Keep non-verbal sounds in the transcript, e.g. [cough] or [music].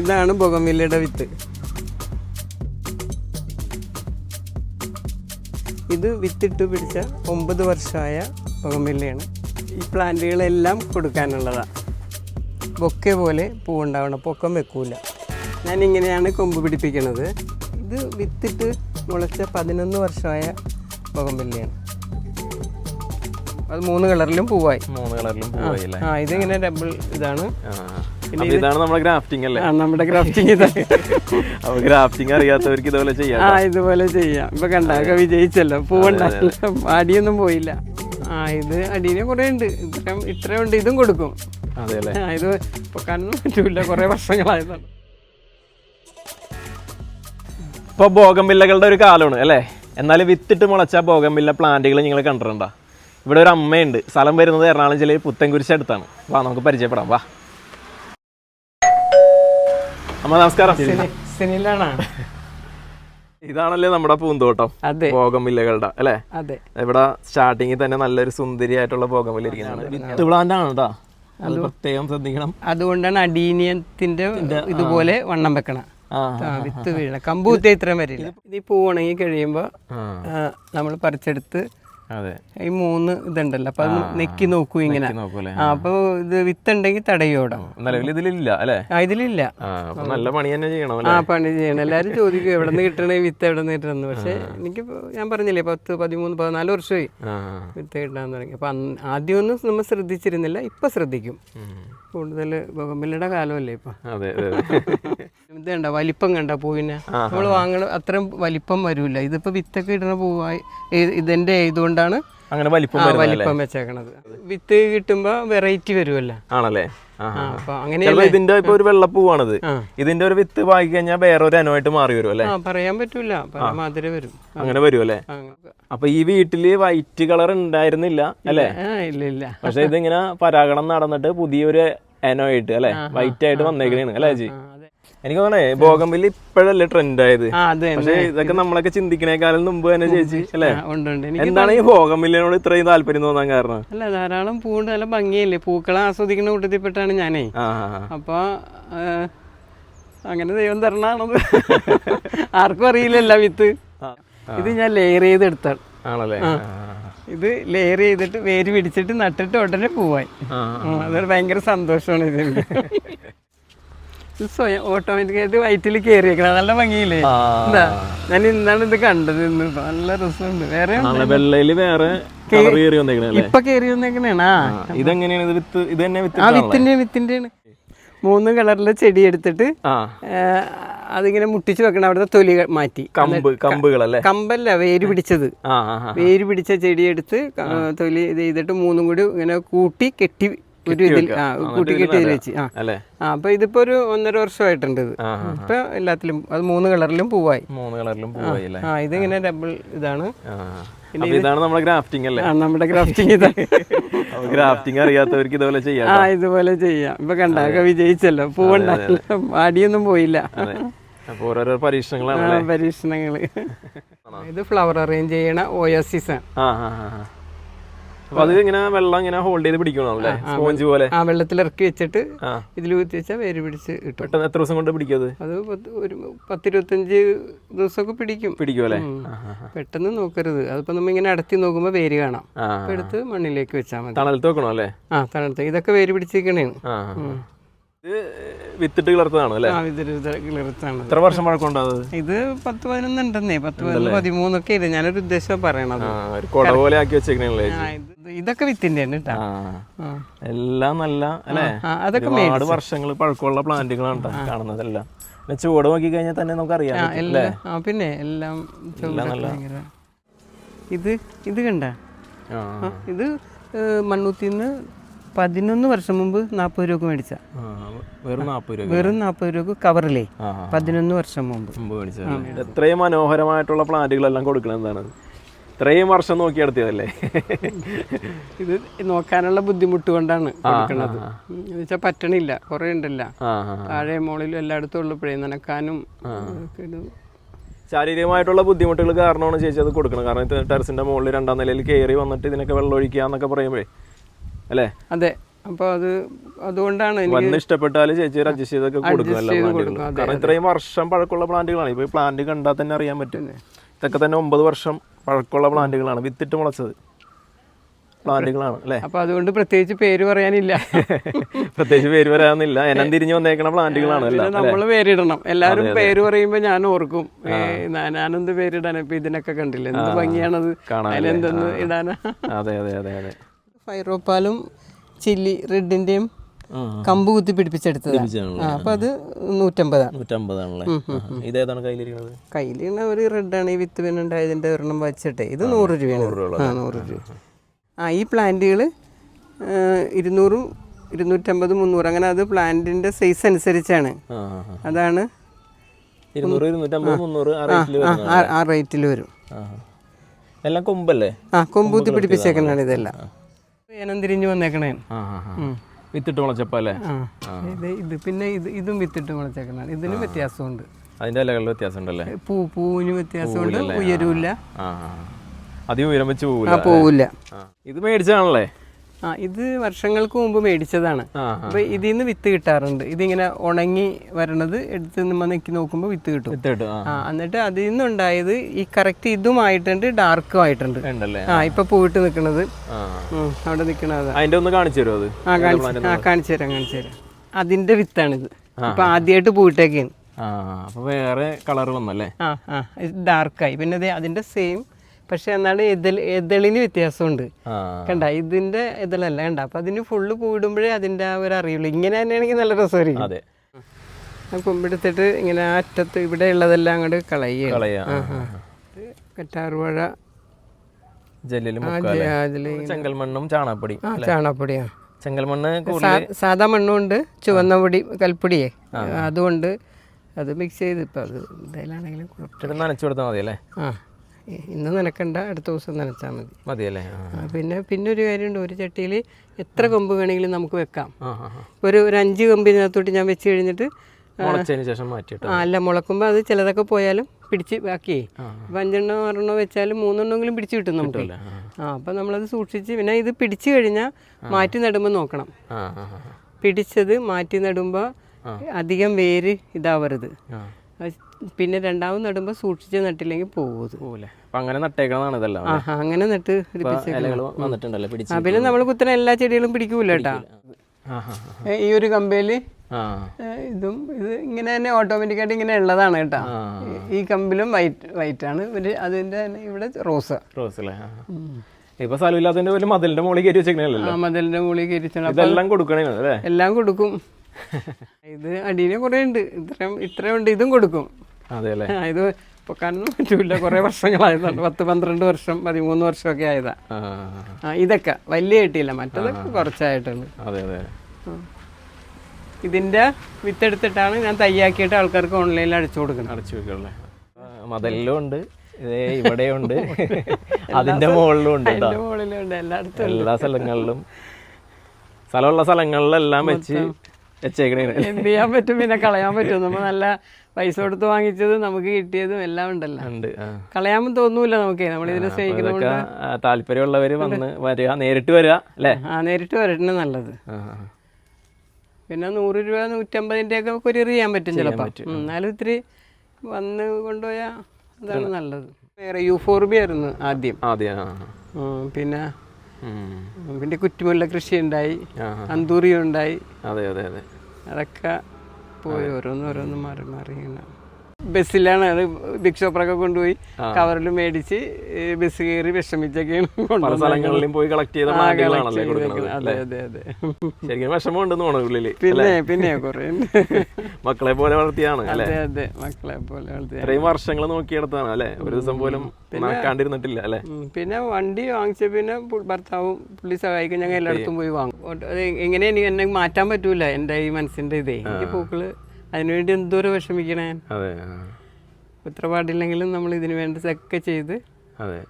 ഇതാണ് ബൊഗമില്ലയുടെ വിത്ത്. ഇത് വിത്തിട്ട് പിടിച്ച ഒമ്പത് വർഷമായ ബൊഗമില്ലയാണ്. ഈ പ്ലാന്റുകളെല്ലാം കൊടുക്കാനുള്ളതാണ് ബൊക്കെ പോലെ പൂവുണ്ടാവണം പൊക്കം വെക്കൂല. ഞാൻ ഇങ്ങനെയാണ് കൊമ്പ് പിടിപ്പിക്കുന്നത്. ഇത് വിത്തിട്ട് മുളച്ച പതിനൊന്ന് വർഷമായ ബൊഗമില്ലയാണ്. അത് മൂന്ന് കളറിലും പൂവായി. മൂന്ന് കളറിലും ആ ഇതിങ്ങനെ ഡബിൾ ഇതാണ്. ഇതാണ് നമ്മുടെ ഗ്രാഫ്റ്റിംഗ് അല്ലേ? നമ്മുടെ ഗ്രാഫ്റ്റിംഗ് ഇതാണ് [laughs] അപ്പൊ ഗ്രാഫ്റ്റിംഗ് അറിയാത്തവർക്ക് ഇതുപോലെ ചെയ്യാം ആ ഇതുപോലെ ചെയ്യാം. ഇപ്പൊ കണ്ടാക്ക വിജയിച്ചല്ലോ. പൂവുണ്ടായില്ല [laughs] അടിയൊന്നും പോയില്ല. ആ ഇത് അടിയിനെ കുറെ ഉണ്ട്. ഇത്രയും ഇത്രയും ഉണ്ട്. ഇതും കൊടുക്കും. അതെ അല്ലേ? ഇത് പൊക്കാനൊന്നും പറ്റൂല. കുറെ വർഷങ്ങളായതാണ്. ഇപ്പൊ ബോഗംബില്ലകളുടെ ഒരു കാലമാണ് അല്ലേ? എന്നാൽ വിത്തിട്ട് മുളച്ച ബോഗംബില്ല പ്ലാന്റുകൾ നിങ്ങൾ കണ്ടിട്ടുണ്ടോ? ഇവിടെ ഒരു അമ്മയുണ്ട്. സ്ഥലം വരുന്നത് എറണാകുളം ജില്ലയിൽ പുത്തൻകുരിശ് അടുത്താണ്. വാ നമുക്ക് പരിചയപ്പെടാം. വാ. അമ്മ നമസ്കാരം. സെനിലാണ്? ഇതാണല്ലേ നമ്മുടെ പൂന്തോട്ടം. അതെ. ബോഗംബില്ലകളുടെ അല്ലേ? അതെ. ഇവിടെ സ്റ്റാർട്ടിങ്ങിൽ തന്നെ നല്ലൊരു സുന്ദരിയായിട്ടുള്ള ബോഗംബില്ല ഇരിക്കുന്നതാണ് വിത്ത് പ്ലാന്റ് ആണ് കേട്ടോ. അത് പ്രത്യേകം ശ്രദ്ധിക്കണം. അതുകൊണ്ടാണ് അഡീനിയത്തിന്റെ ഇതുപോലെ വണ്ണം വെക്കണം. വിത്ത് വീഴണം. കമ്പ് ഇത്രയും വരില്ല. ഇത് പൂ ഉണങ്ങി കഴിയുമ്പോൾ നമ്മൾ പറിച്ചെടുത്ത് അതെ. ഈ മൂന്ന് ഇതുണ്ടല്ലോ. അപ്പൊ അത് നെക്കി നോക്കൂ ഇങ്ങനെ. അപ്പൊ ഇത് വിത്തുണ്ടെങ്കിൽ തടയോടാം. നിലവിൽ ഇതിലില്ല അല്ലേ? ഇതിലില്ല. നല്ല പണി തന്നെ ചെയ്യണം ആ പണി ചെയ്യണം. എല്ലാരും ചോദിക്കും എവിടെ നിന്ന് കിട്ടണേ വിത്ത് എവിടെ നിന്ന് കിട്ടണമെന്ന് പക്ഷെ എനിക്ക് ഞാൻ പറഞ്ഞില്ലേ പത്ത് പതിമൂന്ന് പതിനാല് വർഷമായി വിത്ത് കിട്ടാൻ തുടങ്ങി. അപ്പൊ ആദ്യമൊന്നും നമ്മൾ ശ്രദ്ധിച്ചിരുന്നില്ല ഇപ്പൊ ശ്രദ്ധിക്കും. കൂടുതൽ ബൊഗമ്പില്ലയുടെ കാലമല്ലേ ഇപ്പൊ. അതെ. ഇത് കണ്ട വലിപ്പം കണ്ട പൂവിനെ? നമ്മൾ വാങ്ങണ അത്രയും വലിപ്പം വരൂല. ഇതിപ്പോ വിത്തൊക്കെ ഇടുന്ന പൂവായി ഇത് ഇതിന്റെ ഇതുകൊണ്ടാണ് അങ്ങനെ വലിപ്പം വലിപ്പം വെച്ചേക്കണത്. വിത്ത് കിട്ടുമ്പോ വെറൈറ്റി വരുമല്ലോ ആണല്ലേ? ഇതിന്റെ ഇപ്പൊ ഒരു വെള്ളപ്പൂവാണിത്. ഇതിന്റെ ഒരു വിത്ത് വാങ്ങി കഴിഞ്ഞാൽ വേറെ ഒരു അനുവായിട്ട് മാറി വരും അല്ലേ? പറയാൻ പറ്റൂല. മാതിരി വരും. അങ്ങനെ വരും അല്ലേ? അപ്പൊ ഈ വീട്ടിൽ വൈറ്റ് കളർ ഉണ്ടായിരുന്നില്ല അല്ലേ? ഇല്ല. ഇല്ല പക്ഷെ ഇതിങ്ങനെ പരാഗണം നടന്നിട്ട് പുതിയൊരു എനോയിട്ട് അല്ലെ? വൈറ്റ് ആയിട്ട് വന്നേക്കണേ അല്ലേ ചേച്ചി എനിക്ക് തോന്നണേ ബോഗംബില്ലി ഇപ്പോഴല്ലേ ട്രെൻഡ് ആയത്. പക്ഷെ ഇതൊക്കെ നമ്മളൊക്കെ ചിന്തിക്കണേക്കാളും മുമ്പ് തന്നെ ചേച്ചി അല്ലേ? എന്താണ് ഈ ബോഗംബില്ലിനോട് ഇത്രയും താല്പര്യം തോന്നാൻ കാരണം? അല്ല ധാരാളം പൂണ്ട് നല്ല ഭംഗിയല്ലേ? പൂക്കളെ ആസ്വദിക്കുന്ന കൂട്ടത്തിൽപ്പെട്ടാണ് ഞാനേ. അപ്പൊ അങ്ങനെ ദൈവം തരണാണത് ആർക്കും അറിയില്ലല്ല വിത്ത്. ഇത് ഞാൻ ലെയർ ചെയ്ത് ചെയ്തെടുത്താണ്. ആണല്ലേ? ഇത് ലെയർ ചെയ്തിട്ട് വേര് പിടിച്ചിട്ട് നട്ടിട്ട് ഉടനെ പൂവായി. ആ, അതൊരു ഭയങ്കര സന്തോഷമാണ് ഇതിന്. ഇത് [laughs] സ്വയം ഓട്ടോമാറ്റിക്കായിട്ട് വയറ്റിൽ കയറിയേക്കണം നല്ല ഭംഗിയില്ലേ. എന്താ ഞാൻ ഇന്നാണ് ഇത് കണ്ടത് ഇന്ന്. നല്ല രസമുണ്ട്. വേറെ വെള്ളയിൽ വേറെ ഇപ്പൊ കയറി വന്നേക്കണേണ്. ഇതെങ്ങനെയാണ്? ഇത് തന്നെ ആ വിത്തിന്റെ വിത്തിന്റെയാണ് മൂന്ന് കളറിലെ ചെടി എടുത്തിട്ട് അതിങ്ങനെ മുട്ടിച്ച് വെക്കണം. അവിടുത്തെ തൊലി മാറ്റി. കമ്പ് കമ്പുകളല്ലേ? കമ്പല്ല വേര് പിടിച്ചത്. വേര് പിടിച്ച ചെടി എടുത്ത് തൊലി ഇത് ചെയ്തിട്ട് മൂന്നും കൂടി ഇങ്ങനെ കൂട്ടി കെട്ടി ഒരു ഇതിൽ ആ കൂട്ടി കെട്ടി ഇതിൽ വെച്ച്. ആ. അപ്പൊ ഇതിപ്പോ ഒരു ഒന്നര വർഷമായിട്ടുണ്ട് ഇത്. ഇപ്പൊ എല്ലാത്തിലും അത് മൂന്ന് കളറിലും പൂവായി. മൂന്ന് കളറിലും പൂവായി ആ ഇതിങ്ങനെ ഡബിൾ ഇതാണ്. ഇതാണ് നമ്മുടെ ഗ്രാഫ്റ്റിംഗ് അല്ലേ? നമ്മുടെ ഗ്രാഫ്റ്റിംഗ് ഇതാണ് ഗ്രാഫ്റ്റിംഗ് അറിയാത്തവർക്ക് ഇതുപോലെ ചെയ്യാം ആ ഇതുപോലെ ചെയ്യാം. ഇപ്പൊ കണ്ടാക്ക വിജയിച്ചല്ലോ. പൂവുണ്ടായില്ല അടിയൊന്നും പോയില്ല. ഓരോരോ പരീക്ഷണങ്ങളാണ് പരീക്ഷണങ്ങൾ. ഇത് ഫ്ലവർ അറേഞ്ച് ചെയ്യണ ഓയസിസ് ആണ്. അപ്പൊ അത് ഇങ്ങനെ വെള്ളം ഇങ്ങനെ ഹോൾഡ് ചെയ്ത് പിടിക്കണല്ലേ സ്പോഞ്ച് പോലെ. ആ വെള്ളത്തിൽ ഇറക്കി വെച്ചിട്ട് ഇതിൽ കുത്തി വെച്ചാൽ വേര് പിടിച്ച് കിട്ടും. പെട്ടെന്ന് എത്ര ദിവസം കൊണ്ട് പിടിക്കും അത്? ഒരു പത്തിരുപത്തഞ്ച് ദിവസമൊക്കെ പിടിക്കും. പിടിക്കുമല്ലേ പെട്ടെന്ന് നോക്കരുത്. അതിപ്പോ നമ്മ ഇങ്ങനെ അടത്തി നോക്കുമ്പോൾ വേര് കാണാം. എടുത്ത് മണ്ണിലേക്ക് വെച്ചാൽ മതി. തണലത്ത് വെക്കണോ അല്ലേ? ആ തണലത്ത്. ഇതൊക്കെ വേര് പിടിച്ചിരിക്കണേണ്. ഇത് വിത്തിട്ട് കിളർത്താണ് അല്ലേ? ആ വിത്തിട്ട് കിളിർത്താണ് എത്ര വർഷം പഴക്കമുണ്ടത് ഇത് പത്ത് പതിനൊന്നുണ്ടെന്നേ. പത്ത് പതിനൊന്ന് പതിമൂന്നൊക്കെ ഇല്ല ഞാനൊരു ഉദ്ദേശം പറയണത്. കൊട പോലെ ആക്കി വെച്ചേക്കണല്ലേ ഇത്? ഇതൊക്കെ വിത്തിന്റെ തന്നെ കേട്ടാ. എല്ലാം നല്ല അല്ലേ? അതൊക്കെ ഒരുപാട് വർഷങ്ങൾ പഴക്കമുള്ള പ്ലാന്റുകളാണ് കാണുന്നത് എല്ലാം പിന്നെ ചുവട് നോക്കി കഴിഞ്ഞാൽ തന്നെ നമുക്ക് അറിയാം പിന്നെ എല്ലാം ഇത് ഇത് കണ്ട? ഇത് മണ്ണൂത്തിന്ന് പതിനൊന്ന് വർഷം മുമ്പ് നാൽപ്പത് രൂപക്ക് മേടിച്ച. ആ, വെറും നാൽപ്പത് രൂപ വെറും നാൽപ്പത് രൂപക്ക് കവറിലേ പതിനൊന്ന് വർഷം മുമ്പ്. എത്രയും മനോഹരമായിട്ടുള്ള പ്ലാന്റുകളെല്ലാം കൊടുക്കണം എന്താണ്? ഇത്രയും വർഷം നോക്കി നടത്തിയതല്ലേ? [laughs] ഇത് നോക്കാനുള്ള ബുദ്ധിമുട്ട് കൊണ്ടാണ് കൊടുക്കണത് എന്നുവെച്ചാൽ പറ്റണില്ല. കുറേ ഉണ്ടല്ല. താഴെ മുകളിലും എല്ലായിടത്തും ഉള്ളപ്പോഴേ നനക്കാനും ശാരീരികമായിട്ടുള്ള ബുദ്ധിമുട്ടുകൾ കാരണമാണ് ചേച്ചി അത് കൊടുക്കണം കാരണം ടെറസിന്റെ മുകളിൽ രണ്ടാം നിലയിൽ കയറി വന്നിട്ട് ഇതിനൊക്കെ വെള്ളം ഒഴിക്കുക എന്നൊക്കെ പറയുമ്പോഴേ അല്ലേ? അതെ. അപ്പോൾ അത് അതുകൊണ്ടാണ് വന്ന് ഇഷ്ടപ്പെട്ടാൽ ചേച്ചി അഡ്ജസ്റ്റ് ചെയ്തൊക്കെ കൊടുക്കും എല്ലാ ചെയ്ത് പ്ലാന്റുകളും കൊടുക്കും, അതെ, കാരണം ഇത്രയും വർഷം പഴക്കമുള്ള പ്ലാന്റുകളാണ് ഇപ്പോൾ ഈ പ്ലാന്റ് കണ്ടാൽ തന്നെ അറിയാൻ പറ്റും. ഇതൊക്കെ തന്നെ ഒമ്പത് വർഷം പഴക്കമുള്ള പ്ലാന്റുകളാണ് വിത്തിട്ട് മുളച്ചത്. പ്ലാന്റുകളാണ് അല്ലേ? അപ്പോൾ അതുകൊണ്ട് പ്രത്യേകിച്ച് പേര് പറയാനില്ല. [laughs] പ്രത്യേകിച്ച് പേര് പറയാനില്ല. എനം തിരിഞ്ഞു വന്നേക്കണ പ്ലാന്റുകളാണ് നമ്മൾ പേരിടണം. എല്ലാവരും പേര് പറയുമ്പോൾ ഞാൻ ഓർക്കും. ഞാനെന്ത് പേരിടാൻ ഇപ്പൊ ഇതിനൊക്കെ കണ്ടില്ലേ? എന്ത് ഭംഗിയാണത്? കാണാൻ എന്തെന്ന് ഇടാനാ? അതെ അതെ അതെ അതെ. ഫൈറോപ്പാലും ചില്ലി റെഡിന്റെയും കമ്പ് കുത്തി പിടിപ്പിച്ചെടുത്തത്. അപ്പൊ അത് നൂറ്റമ്പതാണ് നൂറ്റമ്പതാണല്ലേ? ഇതേതാണ് കയ്യിലിരിക്കുന്നത്? കയ്യിലിരുന്ന ഒരു റെഡാണ് ഈ വിത്ത് പിന്നുണ്ടായതിന്റെ ഒരെണ്ണം വെച്ചിട്ടെ. ഇത് നൂറ് രൂപയാണ്. ആ നൂറ് രൂപ. ആ ഈ പ്ലാന്റുകൾ ഇരുന്നൂറും ഇരുന്നൂറ്റമ്പത് മുന്നൂറ്. അങ്ങനെ അത് പ്ലാന്റിന്റെ സൈസ് അനുസരിച്ചാണ്. അതാണ് ആ റേറ്റിൽ വരും. എല്ലാം കൊമ്പല്ലേ? ആ കൊമ്പൂത്തി പിടിപ്പിച്ചേക്കണാണ് ഇതെല്ലാം. ഏനം തിരിഞ്ഞു വന്നേക്കണേ. വിത്തിട്ട് മുളച്ചപ്പല്ലേ ഇത് ഇത് പിന്നെ ഇത് ഇതും വിത്തിട്ട് മുളച്ചേക്കണാണ് ഇതിന് വ്യത്യാസമുണ്ട്. അതിന്റെ ഇലകളിൽ വ്യത്യാസം ഉണ്ടല്ലേ പൂ പൂവിന് വ്യത്യാസമുണ്ട്. ഉയരൂല്ല. അധികം ഉയരം വെച്ച് പോവില്ല. ഇത് മേടിച്ചാണല്ലേ ആ ഇത് വർഷങ്ങൾക്ക് മുമ്പ് മേടിച്ചതാണ്. അപ്പൊ ഇതിൽ നിന്ന് വിത്ത് കിട്ടാറുണ്ട്. ഇതിങ്ങനെ ഉണങ്ങി വരണത് എടുത്ത് നമ്മൾ നെക്കി നോക്കുമ്പോൾ വിത്ത് കിട്ടും. ആ എന്നിട്ട് അതിൽ നിന്നുണ്ടായത് ഈ കറക്റ്റ് ഇതുമായിട്ടുണ്ട് ഡാർക്കും ആയിട്ടുണ്ട് ആ ഇപ്പൊ പൂവിട്ട് നിൽക്കുന്നത് ആ. അവിടെ നിൽക്കണത് അതിന്റെ ഒന്ന് കാണിച്ചു തരുമോ അത്? ആ കാണിച്ചു ആ കാണിച്ചു തരാം കാണിച്ചു തരാം. അതിന്റെ വിത്താണിത്. ഇപ്പൊ ആദ്യമായിട്ട് അപ്പൊ വേറെ കളറുകളൊന്നല്ലേ ആ ആ ഡാർക്കായി പിന്നെ അതിന്റെ സെയിം പക്ഷെ എന്നാണ് എതിൽ എതളിന് വ്യത്യാസമുണ്ട്. കണ്ട ഇതിന്റെ ഇതളല്ല കണ്ട. അപ്പൊ അതിന് ഫുള്ള് പൂവിടുമ്പോഴേ അതിന്റെ ആ ഒരു അറിയുള്ളൂ. ഇങ്ങനെ തന്നെയാണെങ്കിൽ നല്ല രസമായിരിക്കും. കൊമ്പെടുത്തിട്ട് ഇങ്ങനെ ആ അറ്റത്ത് ഇവിടെ ഉള്ളതെല്ലാം അങ്ങോട്ട് കളയുക കറ്റാറുപഴ ആ, ആ, ആ. കറ്റാർവാഴ. ജെല്ലിലും ആ മുക്കാ ജ- അതിൽ ചെങ്കൽ മണ്ണും ചാണകപ്പൊടി സാധാ മണ്ണുണ്ട് ചുവന്ന പൊടി കൽപ്പൊടിയേ. അതുകൊണ്ട് അത് മിക്സ് ചെയ്ത് ഇപ്പം അത് കുഴപ്പം നനച്ചു കൊടുത്താൽ മതി അല്ലേ ആ. ഇന്ന് നനക്കണ്ട അടുത്ത ദിവസം നനച്ചാൽ മതി. മതിയല്ലേ? പിന്നെ പിന്നെ ഒരു കാര്യമുണ്ട് ഒരു ചട്ടിയിൽ എത്ര കൊമ്പ് വേണമെങ്കിലും നമുക്ക് വെക്കാം. ഒരു ഒരു അഞ്ച് കൊമ്പിനകത്തോട്ട് ഞാൻ വെച്ച് കഴിഞ്ഞിട്ട് മുളച്ചതിന് ശേഷം മാറ്റിയിട്ട്? അല്ല മുളക്കുമ്പോൾ അത് ചിലതൊക്കെ പോയാലും പിടിച്ച് ബാക്കി അപ്പം അഞ്ചെണ്ണോ ആറെണ്ണോ വെച്ചാലും മൂന്നെണ്ണമെങ്കിലും പിടിച്ച് കിട്ടും നമുക്ക്. ആ. അപ്പം നമ്മളത് സൂക്ഷിച്ച് പിന്നെ ഇത് പിടിച്ചു കഴിഞ്ഞാൽ മാറ്റി നടുമ്പോൾ നോക്കണം. പിടിച്ചത് മാറ്റി നടുമ്പോൾ അധികം വേര് ഇതാവരുത്. പിന്നെ രണ്ടാമത് നടുമ്പോൾ സൂക്ഷിച്ച് നട്ടില്ലെങ്കിൽ പോകും പോലെ അങ്ങനെ നട്ടേക്കണതാണ് ഇതെല്ലാം അങ്ങനെ നട്ട് വന്നിട്ടുണ്ടല്ലേ പിടിച്ച് പിന്നെ നമ്മൾ കുത്തനെ എല്ലാ ചെടികളും പിടിക്കൂല കേട്ടാ. ഈ ഒരു കമ്പയിൽ ഇതും ഇത് ഇങ്ങനെ തന്നെ ഓട്ടോമാറ്റിക്കായിട്ട് ഇങ്ങനെ ഉള്ളതാണ് കേട്ടാ. ഈ കമ്പിലും വൈറ്റ് വൈറ്റ് ആണ് ഇവർ അതിന്റെ തന്നെ ഇവിടെ റോസ്. റോസ് അല്ലേ. ഇപ്പൊ സ്ഥലമില്ലാത്തതിന്റെ മതിലിന്റെ മുകളിൽ കയറി വെച്ചേക്കണല്ലോ മതിലിന്റെ മുകളിൽ കയറി ഇതെല്ലാം കൊടുക്കണേ എല്ലാം കൊടുക്കും. [laughs] ഇത് അടിയിലും കുറേ ഉണ്ട്. ഇത്രയും ഇത്രയും ഉണ്ട് ഇതും കൊടുക്കും. അതെ അല്ലേ ഇത് പൊക്കാനൊന്നും പറ്റൂല. കുറേ വർഷങ്ങളായതാണ്. പത്ത് പന്ത്രണ്ട് വർഷം പതിമൂന്ന് ഒക്കെ ആയതാ. ഇതൊക്കെ വലിയ കിട്ടിയില്ല. മറ്റതൊക്കെ കുറച്ചായിട്ടുണ്ട്. അതെ അതെ. ഇതിന്റെ വിത്തെടുത്തിട്ടാണ് ഞാൻ തയ്യാക്കിയിട്ട് ആൾക്കാർക്ക് ഓൺലൈനിൽ അടിച്ചു കൊടുക്കുന്നത്. അടിച്ചു വെക്കണല്ലേ മതലിലും ഉണ്ട്. ഇതേ ഇവിടെയുണ്ട് അതിന്റെ മുകളിലും ഉണ്ട് എല്ലായിടത്തും എല്ലാ സ്ഥലങ്ങളിലും. സ്ഥലമുള്ള സ്ഥലങ്ങളിലെല്ലാം വെച്ച് എന്ത് ചെയ്യാൻ പറ്റും? പിന്നെ കളയാൻ പറ്റും. നമ്മൾ നല്ല പൈസ കൊടുത്ത് വാങ്ങിച്ചത് നമുക്ക് കിട്ടിയതും എല്ലാം ഉണ്ടല്ലോ. കളയാൻ തോന്നൂല നമുക്ക്. നമ്മളിതിനെ സ്നേഹിക്കുന്നതുകൊണ്ട് ഇതൊക്കെ ആ, താല്പര്യമുള്ളവര് വന്ന് വരിക നേരിട്ട് വരിക അല്ലേ? ആ നേരിട്ട് വരട്ടെ നല്ലത്. പിന്നെ നൂറ് രൂപ നൂറ്റമ്പതിന്റെ ഒക്കെ കൊരിയർ ചെയ്യാൻ പറ്റും ചിലപ്പോൾ എന്നാലും ഇത്തിരി വന്ന് കൊണ്ടുപോയാൽ അതാണ് നല്ലത്. വേറെ യൂഫോർബി ആയിരുന്നു ആദ്യം. ആദ്യം പിന്നെ പിന്നെ കുറ്റിമുല്ല കൃഷി ഉണ്ടായി അന്തൂറിയുണ്ടായി. അന്തൂറി ഉണ്ടായി അതെ അതെ അതെ. അതൊക്കെ പോയി ഓരോന്ന് ഓരോന്ന് മാറി മാറി ഇങ്ങനെ. ബസ്സിലാണ് അത് ബിഗ് ഷോപ്പറൊക്കെ കൊണ്ടുപോയി കവറിൽ മേടിച്ച് ബസ് കയറി വിഷമിച്ചൊക്കെയാണ് സ്ഥലങ്ങളിലും പോയി കളക്ട് ചെയ്ത അതെ അതെ അതെ. ശരിക്കും തോന്നുന്നു ഉള്ളിൽ പിന്നെ പിന്നെ കുറേ മക്കളെ പോലെ വളർത്തിയാണ് അതെ അതെ മക്കളെ പോലെ വളർത്തിയ ഇത്രയും വർഷങ്ങൾ നോക്കിയെടുത്താണ് അല്ലെ? ഒരു ദിവസം പോലും മറക്കാണ്ടിരുന്നിട്ടില്ല അല്ലെ? പിന്നെ വണ്ടി വാങ്ങിച്ച പിന്നെ ഭർത്താവും പുള്ളി സഹായിക്കും ഞങ്ങൾ എല്ലായിടത്തും പോയി വാങ്ങും. എങ്ങനെയാണ് അത് എങ്ങനെ എനിക്ക് എന്നെ മാറ്റാൻ പറ്റൂല എന്റെ ഈ മനസ്സിന്റെ ഇതേ. എനിക്ക് പൂക്കൾ അതിനുവേണ്ടി എന്തോരം വിഷമിക്കണേ അതെ ആ. ഉത്തരപാടില്ലെങ്കിലും നമ്മൾ ഇതിനു വേണ്ടി ഒക്കെ ചെയ്ത് അതെ